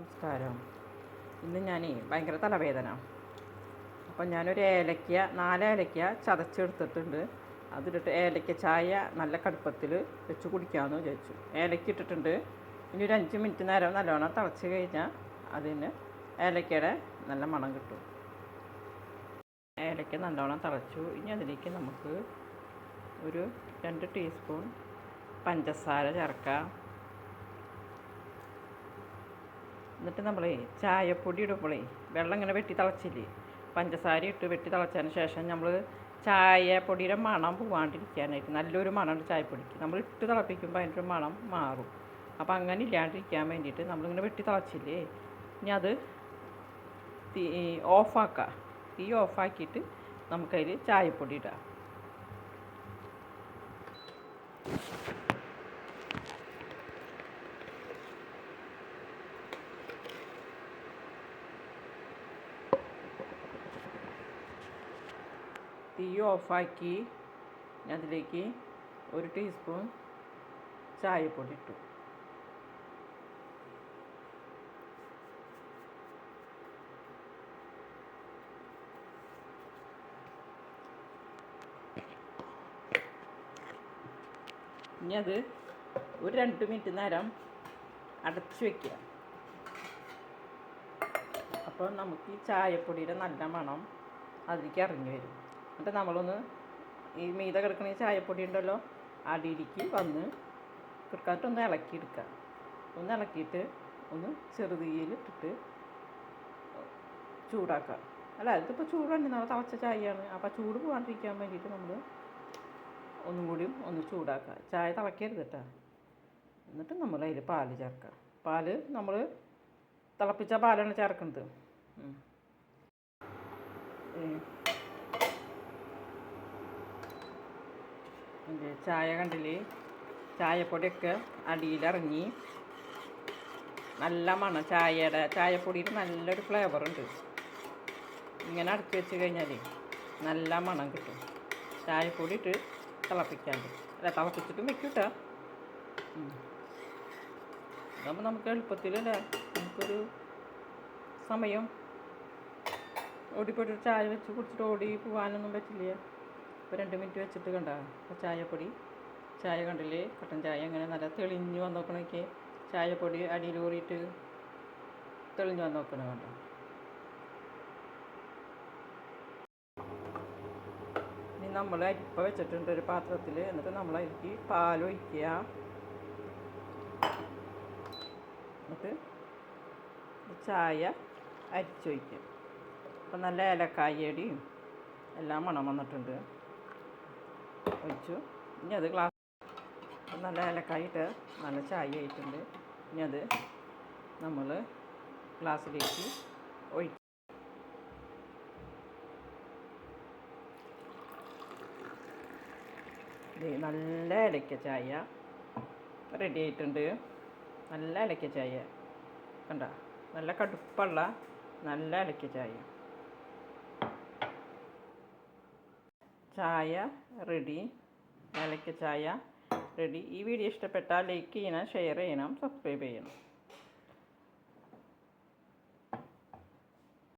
നമസ്കാരം. ഇന്ന് ഞാൻ ഭയങ്കര തലവേദന. അപ്പം ഞാനൊരു ഏലക്ക നാല് ഏലക്ക ചതച്ചെടുത്തിട്ടുണ്ട്. അതിലിട്ട് ഏലക്ക ചായ നല്ല കടുപ്പത്തിൽ വെച്ച് കുടിക്കാമെന്ന് വിചാരിച്ചു. ഏലക്ക ഇട്ടിട്ടുണ്ട്. ഇനി ഒരു അഞ്ച് മിനിറ്റ് നേരം നല്ലോണം തിളച്ച് കഴിഞ്ഞാൽ അതിന് ഏലക്കയുടെ നല്ല മണം കിട്ടും. ഏലക്ക നല്ലോണം തിളച്ചു. ഇനി അതിലേക്ക് നമുക്ക് ഒരു രണ്ട് ടീസ്പൂൺ പഞ്ചസാര ചേർക്കാം. എന്നിട്ട് നമ്മൾ ചായപ്പൊടി ഇടുമ്പോഴേ വെള്ളം ഇങ്ങനെ വെട്ടി തിളച്ചില്ലേ? പഞ്ചസാര ഇട്ട് വെട്ടി തിളച്ചതിന് ശേഷം നമ്മൾ ചായപ്പൊടിയുടെ മണം പോവാണ്ടിരിക്കാനായിട്ട് നല്ലൊരു മണമുണ്ട് ചായപ്പൊടിക്ക്. നമ്മൾ ഇട്ട് തിളപ്പിക്കുമ്പോൾ അതിന്റെ മണം മാറും. അപ്പോൾ അങ്ങനെ ഇല്ലാണ്ടിരിക്കാൻ വേണ്ടിയിട്ട് നമ്മളിങ്ങനെ വെട്ടി തിളച്ചില്ലേ? ഇനി അത് തീ ഓഫാക്കുക തീ ഓഫാക്കിയിട്ട് നമുക്കതിൽ ചായപ്പൊടി ഇടാം. തീ ഓഫാക്കി അതിലേക്ക് ഒരു ടീസ്പൂൺ ചായപ്പൊടി ഇട്ടു. ഇനി അത് ഒരു രണ്ട് മിനിറ്റ് നേരം അടച്ചു വെക്കുക. അപ്പോൾ നമുക്ക് ഈ ചായപ്പൊടിയുടെ നല്ല മണം അതിലേക്ക് ഇറങ്ങി വരും. എന്നിട്ട് നമ്മളൊന്ന് ഈ മീത കിടക്കുന്ന ചായപ്പൊടി ഉണ്ടല്ലോ അടിയിലേക്ക് വന്ന് കിടക്കാത്തൊന്ന് ഇളക്കിയെടുക്കുക. ഒന്ന് ഇളക്കിയിട്ട് ഒന്ന് ചെറുതീയിലിട്ടിട്ട് ചൂടാക്കുക. അല്ല ഇതിപ്പോൾ ചൂടുണ്ട് നമ്മൾ തവച്ച ചായയാണ്. അപ്പോൾ ചൂട് പോകാണ്ടിരിക്കാൻ വേണ്ടിയിട്ട് നമ്മൾ ഒന്നും കൂടി ഒന്ന് ചൂടാക്കുക. ചായ തിളക്കരുത് കേട്ടോ. എന്നിട്ട് നമ്മൾ അതിൽ പാൽ ചേർക്കുക. പാൽ നമ്മൾ തിളപ്പിച്ച പാലാണ് ചേർക്കുന്നത്. ചായ കണ്ടില്ലേ? ചായപ്പൊടിയൊക്കെ അടിയിലിറങ്ങി. നല്ല മണം. ചായയുടെ ചായപ്പൊടിയിൽ നല്ലൊരു ഫ്ലേവർ ഉണ്ട്. ഇങ്ങനെ അടുത്ത് വെച്ച് കഴിഞ്ഞാൽ നല്ല മണം കിട്ടും. ചായപ്പൊടി ഇട്ട് തിളപ്പിക്കാണ്ട്. അല്ല തിളപ്പിച്ചിട്ടും വെക്കും കേട്ടോ അതാകുമ്പോൾ നമുക്ക് എളുപ്പത്തിലല്ലേ നമുക്കൊരു സമയം. ഓടിപ്പോയിട്ട് ചായ വെച്ച് കുടിച്ചിട്ട് ഓടി പോകാനൊന്നും പറ്റില്ല. ഇപ്പോൾ രണ്ട് മിനിറ്റ് വെച്ചിട്ട് കണ്ട? ചായപ്പൊടി. ചായ കണ്ടില്ലേ? കട്ടൻ ചായ അങ്ങനെ നല്ല തെളിഞ്ഞ് വന്ന് നോക്കണമൊക്കെ ചായപ്പൊടി അടിയിൽ ഊറിയിട്ട് തെളിഞ്ഞ് വന്ന് നോക്കണ കണ്ട? ഇനി നമ്മൾ അരിപ്പ വെച്ചിട്ടുണ്ട് ഒരു പാത്രത്തിൽ. എന്നിട്ട് നമ്മൾ അരിക്ക് പാലൊഴിക്കുക എന്നിട്ട് ചായ അരിച്ചൊഴിക്കുക അപ്പം നല്ല ഏലക്കായടിയും എല്ലാം മണം വന്നിട്ടുണ്ട്. ഒഴിച്ചു. ഇനി അത് ഗ്ലാസ് നല്ല ഇലക്കായിട്ട് നല്ല ചായ ആയിട്ടുണ്ട്. ഇനി അത് നമ്മൾ ഗ്ലാസ്സിലേക്ക് ഒഴിക്കും. നല്ല ഇലയ്ക്ക ചായ റെഡി ആയിട്ടുണ്ട്. നല്ല ഇലയ്ക്ക ചായ. കണ്ട? നല്ല കടുപ്പുള്ള നല്ല ഇലയ്ക്ക ചായ. ചായ റെഡി ഏലക്ക ചായ റെഡി ഈ വീഡിയോ ഇഷ്ടപ്പെട്ടാൽ ലൈക്ക് ചെയ്യണം ഷെയർ ചെയ്യണം സബ്സ്ക്രൈബ് ചെയ്യണം.